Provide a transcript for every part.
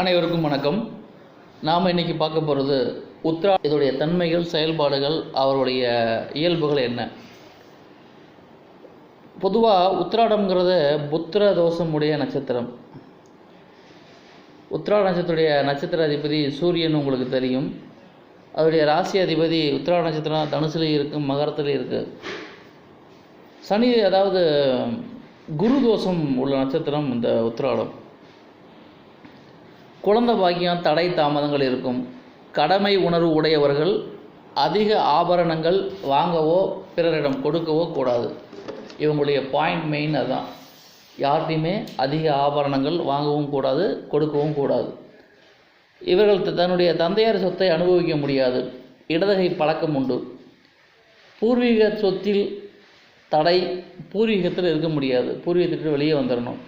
அனைவருக்கும் வணக்கம். நாம் இன்னைக்கு பார்க்க போகிறது உத்ரா இதோடைய தன்மைகள் செயல்பாடுகள் அவருடைய இயல்புகள் என்ன? பொதுவாக உத்திராடம்ங்கிறது புத்திர தோஷமுடைய நட்சத்திரம். உத்திராட நட்சத்திரத்துடைய நட்சத்திர அதிபதி சூரியன் உங்களுக்கு தெரியும். அதோடைய ராசி அதிபதி உத்திராட நட்சத்திரம் தனுசுலேயும் இருக்குது மகரத்துலேயும் இருக்குது சனி அதாவது குரு தோஷம் உள்ள நட்சத்திரம் இந்த உத்ராடம். குழந்தை பாக்கியம் தடை தாமதங்கள் இருக்கும். கடமை உணர்வு உடையவர்கள் அதிக ஆபரணங்கள் வாங்கவோ பிறரிடம் கொடுக்கவோ கூடாது. இவங்களுடைய பாயிண்ட் மெயின் அதுதான். யார்கிட்டையுமே அதிக ஆபரணங்கள் வாங்கவும் கூடாது கொடுக்கவும் கூடாது. இவர்கள் தன்னுடைய தந்தையார் சொத்தை அனுபவிக்க முடியாது. இடதகை பழக்கம் உண்டு. பூர்வீக சொத்தில் தடை பூர்வீகத்தில் இருக்க முடியாது. பூர்வீகத்திற்கு வெளியே வந்துடணும்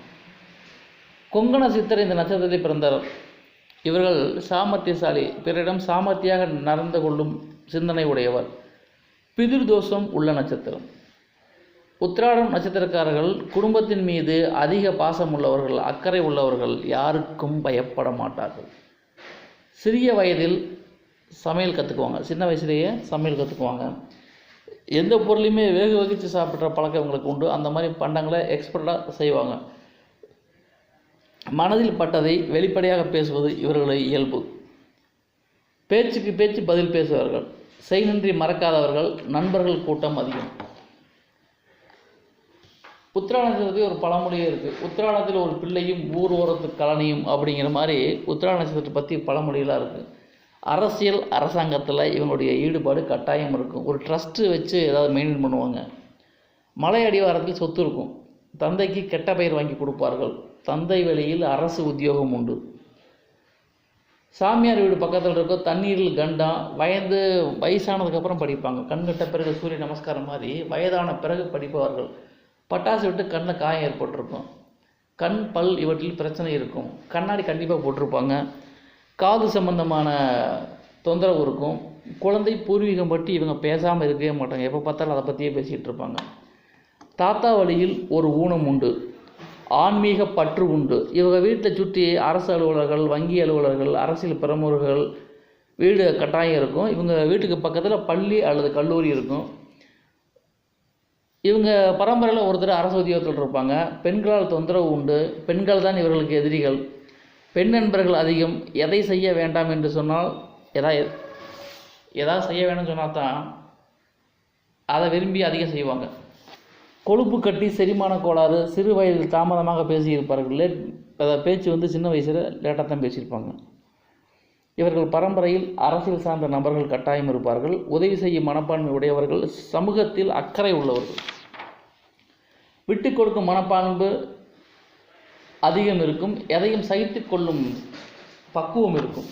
கொங்கண சித்தர் இந்த நட்சத்திரத்தில் பிறந்தார். இவர்கள் சாமர்த்தியசாலி பிறரிடம் சாமர்த்தியாக நடந்து கொள்ளும் சிந்தனை உடையவர் பிதிர் தோஷம் உள்ள நட்சத்திரம். உத்திராடம் நட்சத்திரக்காரர்கள் குடும்பத்தின் மீது அதிக பாசம் உள்ளவர்கள் அக்கறை உள்ளவர்கள் யாருக்கும் பயப்பட மாட்டார்கள். சிறிய வயதில் சமையல் கற்றுக்குவாங்க சின்ன வயசுலேயே சமையல் கற்றுக்குவாங்க எந்த பொருளையுமே வேக வகித்து சாப்பிட்ற பழக்கம் இவங்களுக்கு உண்டு. அந்த மாதிரி பண்டங்களை எக்ஸ்பர்ட்டாக செய்வாங்க. மனதில் பட்டதை வெளிப்படையாக பேசுவது இவர்களது இயல்பு. பேச்சுக்கு பேச்சு பதில் பேசுவார்கள் செய்நின்றி மறக்காதவர்கள் நண்பர்கள் கூட்டம் அதிகம். உத்திராடத்தில் ஒரு பழமொழியே இருக்குது உத்திராணத்தில் ஒரு பிள்ளையும் ஊர் ஓரத்து கலனியும் அப்படிங்கிற மாதிரி உத்திராட நட்சத்திரத்தை பற்றி பழமொழியெலாம் இருக்குது அரசியல் அரசாங்கத்தில் இவங்களுடைய ஈடுபாடு கட்டாயம் இருக்கும். ஒரு ட்ரஸ்ட்டு வச்சு ஏதாவது மெயின்டைன் பண்ணுவாங்க. மலை அடிவாரத்தில் சொத்து இருக்கும். தந்தைக்கு கெட்ட பெயர் வாங்கி கொடுப்பார்கள். தந்தை வழியில் அரசு உத்தியோகம் உண்டு. சாமியார் வீடு பக்கத்தில் இருக்கோ தண்ணீரில் கண்டா வயது வயசானதுக்கப்புறம் படிப்பாங்க. கண் கட்ட பிறகு சூரிய நமஸ்காரம் மாதிரி வயதான பிறகு படிப்பவர்கள். பட்டாசு விட்டு கண்ணில் காயம் ஏற்பட்டிருக்கும். கண் பல் இவற்றில் பிரச்சனை இருக்கும். கண்ணாடி கண்டிப்பாக போட்டிருப்பாங்க. காது சம்பந்தமான தொந்தரவு இருக்கும். குழந்தை பூர்வீகம் பற்றி இவங்க பேசாமல் இருக்கவே மாட்டாங்க. எப்போ பார்த்தாலும் அதை பற்றியே பேசிகிட்டு இருப்பாங்க. தாத்தா வழியில் ஒரு ஊனம் உண்டு. ஆன்மீக பற்று உண்டு. இவங்க வீட்டை சுற்றி அரசு அலுவலர்கள் வங்கி அலுவலர்கள் அரசியல் பிரமுகர்கள் வீடு கட்டாயம் இருக்கும். இவங்க வீட்டுக்கு பக்கத்தில் பள்ளி அல்லது கல்லூரி இருக்கும். இவங்க பரம்பரையில் ஒருத்தர் அரசு உத்தியோகத்தில் இருப்பாங்க. பெண்களால் தொந்தரவு உண்டு. பெண்கள் தான் இவர்களுக்கு எதிரிகள். பெண் நண்பர்கள் அதிகம். எதை செய்ய வேண்டாம் என்று சொன்னால் எதா எதாவது செய்ய வேணும்னு சொன்னால் தான் அதை விரும்பி அதிகம் செய்வாங்க. கொழுப்பு கட்டி செரிமான கோளாறு சிறு வயதில் தாமதமாக பேசியிருப்பார்கள். லேட் அதை பேச்சு வந்து சின்ன வயசில் லேட்டாக தான் பேசியிருப்பாங்க. இவர்கள் பரம்பரையில் அரசியல் சார்ந்த நபர்கள் கட்டாயம் இருப்பார்கள். உதவி செய்யும் மனப்பான்மை உடையவர்கள் சமூகத்தில் அக்கறை உள்ளவர்கள். விட்டு கொடுக்கும் மனப்பான்பு அதிகம் இருக்கும். எதையும் சகித்து கொள்ளும் பக்குவம் இருக்கும்.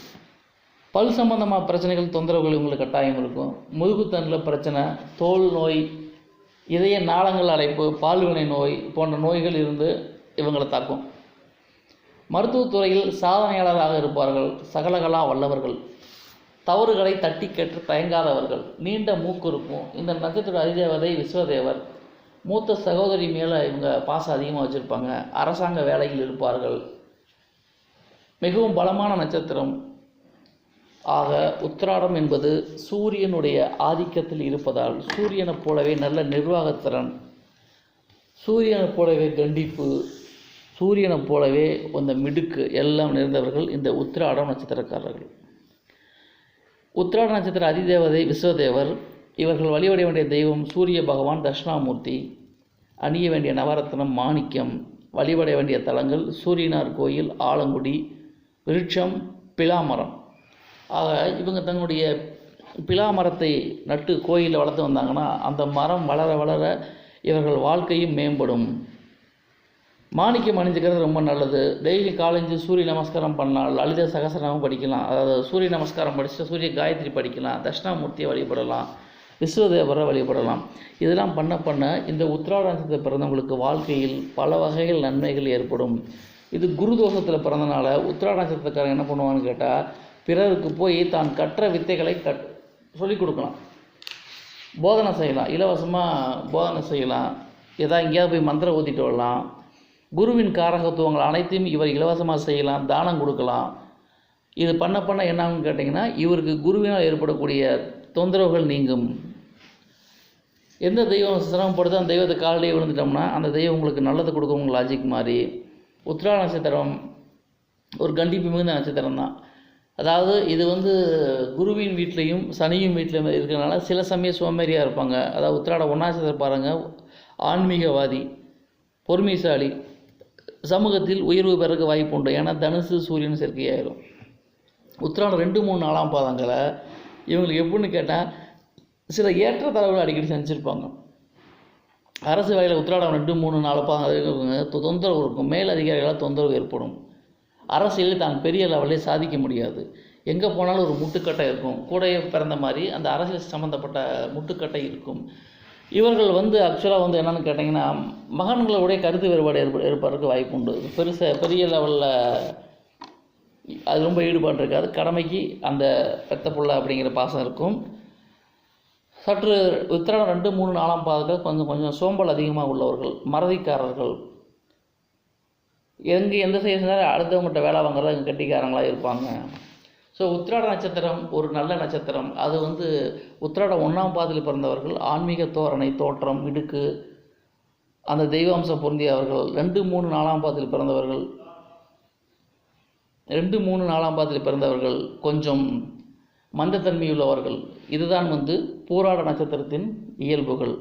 பல் சம்பந்தமாக பிரச்சனைகள் தொந்தரவுகள் இவங்களுக்கு கட்டாயம் இருக்கும். முதுகுத்தண்டில் பிரச்சனை தோல் நோய் இதய நாளங்கள் அழைப்பு பால்வினை நோய் போன்ற நோய்கள் இருந்து இவங்களை தாக்கும். மருத்துவத்துறையில் சாதனையாளராக இருப்பார்கள் சகலகலா வல்லவர்கள். தவறுகளை தட்டி கேட்டு தயங்காதவர்கள். நீண்ட மூக்கு இருக்கும். இந்த நட்சத்திர அதிதேவதை விஸ்வதேவர். மூத்த சகோதரி மேலே இவங்க பாசம் அதிகமாக வச்சுருப்பாங்க. அரசாங்க வேலையில் இருப்பார்கள். மிகவும் பலமான நட்சத்திரம். ஆக உத்திராடம் என்பது சூரியனுடைய ஆதிக்கத்தில் இருப்பதால் சூரியனைப் போலவே நல்ல நிர்வாகத்திறன். சூரியனைப் போலவே கண்டிப்பு. சூரியனைப் போலவே அந்த மிடுக்கு எல்லாம் நிறைந்தவர்கள் இந்த உத்திராடம் நட்சத்திரக்காரர்கள். உத்திராட நட்சத்திர அதிதேவதை விஸ்வதேவர் இவர்கள் வழிபட வேண்டிய தெய்வம் சூரிய பகவான் தட்சிணாமூர்த்தி. அணிய வேண்டிய நவரத்னம் மாணிக்கம். வழிபட வேண்டிய தலங்கள் சூரியனார் கோயில் ஆலங்குடி விருட்சம் பிலாமரம் ஆக இவங்க தன்னுடைய பிலா மரத்தை நட்டு கோயிலில் வளர்த்து வந்தாங்கன்னா அந்த மரம் வளர வளர இவர்கள் வாழ்க்கையும் மேம்படும். மாணிக்கம் அணிஞ்சுக்கிறது ரொம்ப நல்லது. டெய்லி காலேஜ் சூரிய நமஸ்காரம் பண்ணலாம் லலித சகசரமும் படிக்கலாம். அதாவது சூரிய நமஸ்காரம் படித்து சூரிய காயத்ரி படிக்கலாம். தட்சிணாமூர்த்தியை வழிபடலாம். விஸ்வதேவரை வழிபடலாம். இதெல்லாம் பண்ண பண்ண இந்த உத்திராட பிறந்தவங்களுக்கு வாழ்க்கையில் பல வகைகள் நன்மைகள் ஏற்படும். இது குரு தோஷத்தில் பிறந்தனால உத்திராட என்ன பண்ணுவான்னு கேட்டால் பிறருக்கு போய் தான் கற்ற வித்தைகளை கட் சொல்லிக் கொடுக்கலாம். போதனை செய்யலாம். இலவசமாக போதனை செய்யலாம். ஏதாவது எங்கேயாவது போய் மந்திரம் ஊற்றிட்டு வரலாம். குருவின் காரகத்துவங்கள் அனைத்தையும் இவர் இலவசமாக செய்யலாம். தானம் கொடுக்கலாம். இது பண்ண பண்ண என்னாகும் கேட்டிங்கன்னா இவருக்கு குருவினால் ஏற்படக்கூடிய தொந்தரவுகள் நீங்கும். எந்த தெய்வம் சிரமப்படுதோ அந்த தெய்வத்தை காலையிலே விழுந்துட்டோம்னா அந்த தெய்வம் உங்களுக்கு நல்லது கொடுக்கும். லாஜிக் மாதிரி உத்ரா நட்சத்திரம் ஒரு கண்டிப்பு மிகுந்த நட்சத்திரம் தான் அதாவது இது வந்து குருவின் வீட்லேயும் சனியும் வீட்லையும் இருக்கிறனால சில சமயம் சோம்பேறியாக இருப்பாங்க. அதாவது உத்திராட ஒன்றாச்சத்திரம் பாருங்கள் ஆன்மீகவாதி பொறுமைசாலி சமூகத்தில் உயர்வு பெறக்கு வாய்ப்பு உண்டு. ஏன்னா தனுசு சூரியன் சேர்க்கையாயிரும். உத்திராடம் ரெண்டு மூணு நாலாம் பாதங்களை இவங்களுக்கு எப்படின்னு கேட்டால் சில ஏற்றத்தாழ்வுகள் அடிக்கடி செஞ்சுருப்பாங்க. அரசு வேலையில் உத்திராடம் ரெண்டு மூணு நாலு பாதம் தொந்தரவு இருக்கும். மேல் அதிகாரிகளால் தொந்தரவு ஏற்படும். அரசியலில் தான் பெரிய லெவலில் சாதிக்க முடியாது. எங்கே போனாலும் ஒரு முட்டுக்கட்டை இருக்கும். கூடயே பிறந்த மாதிரி அந்த அரசியல் சம்மந்தப்பட்ட முட்டுக்கட்டை இருக்கும். இவர்கள் வந்து ஆக்சுவலாக வந்து என்னென்னு கேட்டிங்கன்னா மகன்களுடைய கருத்து வேறுபாடு ஏற்ப ஏற்படுறதுக்கு வாய்ப்பு உண்டு. பெருசாக பெரிய லெவலில் அது ரொம்ப ஈடுபாடு இருக்காது கடமைக்கு அந்த பெத்த புள்ள அப்படிங்கிற பாசம் இருக்கும். சற்று உத்திராடம் ரெண்டு மூணு நாலாம் பாதங்கள் கொஞ்சம் கொஞ்சம் சோம்பல் அதிகமாக உள்ளவர்கள் மறதிக்காரர்கள் எங்கே எந்த செய்ய செஞ்சாலும் அடுத்தவங்ககிட்ட வேலை வாங்குறது அங்கே கட்டிக்காரங்களாக இருப்பாங்க. ஸோ உத்திராட நட்சத்திரம் ஒரு நல்ல நட்சத்திரம். அது வந்து உத்திராட ஒன்றாம் பாதத்தில் பிறந்தவர்கள் ஆன்மீக தோரணை தோற்றம் இடுக்கு அந்த தெய்வாம்சம் பொருந்தியவர்கள் ரெண்டு மூணு நாலாம் பாதியில் பிறந்தவர்கள். ரெண்டு மூணு நாலாம் பாதியில் பிறந்தவர்கள். கொஞ்சம் மந்தத்தன்மையுள்ளவர்கள். இதுதான் வந்து பூராட நட்சத்திரத்தின் இயல்புகள்.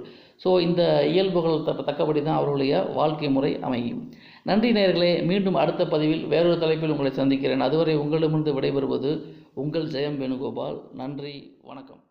ஸோ இந்த இயல்புகள் தக்க தக்கபடி தான் அவர்களுடைய வாழ்க்கை முறை அமையும். நன்றி நேர்களே மீண்டும் அடுத்த பதிவில் வேறொரு தலைப்பில் உங்களை சந்திக்கிறேன். அதுவரை உங்களிடமிருந்து விடைபெறுவது உங்கள் ஜெயம் வேணுகோபால். நன்றி வணக்கம்.